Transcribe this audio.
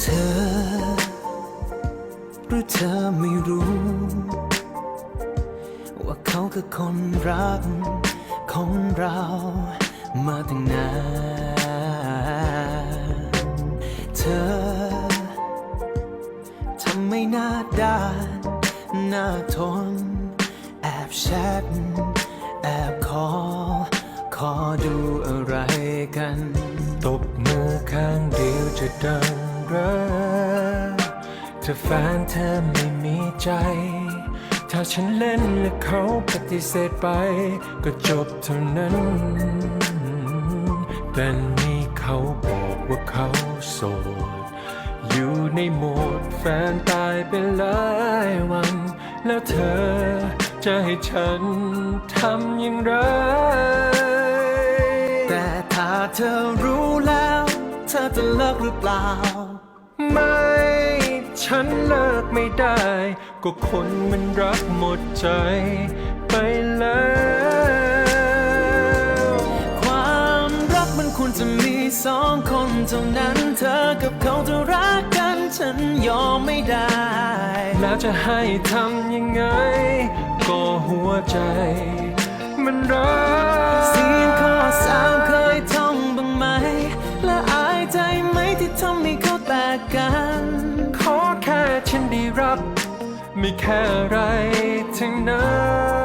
เธอ หรือเธอไม่รู้ ว่าเขาคือคนรักของเรามาตั้งนาน เธอทำไม่น่าด้านน่าทน แอบแชทแอบคอขอดูอะไรกัน ตบมือข้างเดียวจะดัง รักถ้าแฟนเธอไม่มีใจ ถ้าฉันเล่นและเขาปฏิเสธไป ก็จบเท่านั้น แต่นี่เขาบอกว่าเขาโสด อยู่ในโหมดแฟนตายไปหลายวัน แล้วเธอจะให้ฉันทำอย่างไร แต่ถ้าเธอรู้แล้ว เธอจะเลิกหรือเปล่า ไม่ ฉันเลิกไม่ได้ ก็คนมันรักหมดใจ ไปแล้ว ความรักมันควรจะมีสองคนเท่านั้น เธอกับเขาจะรักกัน ฉันยอมไม่ได้ แล้วจะให้ทำยังไง ก็หัวใจ มันรัก ทำให้เขาแตกกัน ขอแค่ฉันได้รับ ไม่แค่อะไรทั้งนั้น